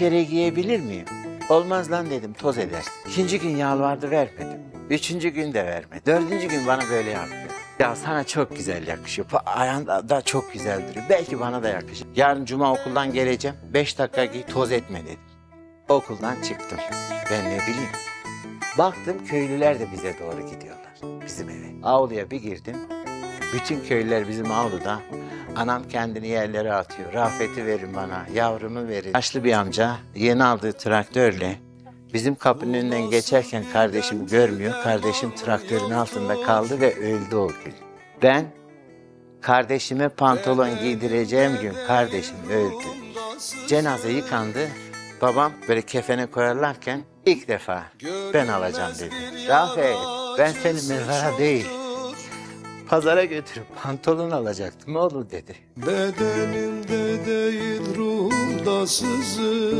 kere giyebilir miyim? Olmaz lan dedim toz edersin. İkinci gün yalvardı vermedim. Üçüncü gün de vermedi. Dördüncü gün bana böyle yaptı. Ya sana çok güzel yakışıyor. Ayağında da çok güzel duruyor. Belki bana da yakışır. Yarın cuma okuldan geleceğim. Beş dakika giy toz etme dedi. Okuldan çıktım. Ben ne bileyim. Baktım köylüler de bize doğru gidiyorlar. Bizim eve. Avluya bir girdim. Bütün köylüler bizim avluda. Anam kendini yerlere atıyor. Rafeti verin bana, yavrumu verin. Yaşlı bir amca yeni aldığı traktörle bizim kapının önünden geçerken kardeşim görmüyor. Kardeşim traktörün altında kaldı ve öldü o gün. Ben kardeşime pantolon giydireceğim gün kardeşim öldü. Cenaze yıkandı. Babam böyle kefene koyarlarken ilk defa ben alacağım dedi. Rafet ben seni mezara değil pazara götürüp pantolon alacaktım oğlum dedi. Bedenimde değil ruhumda sızı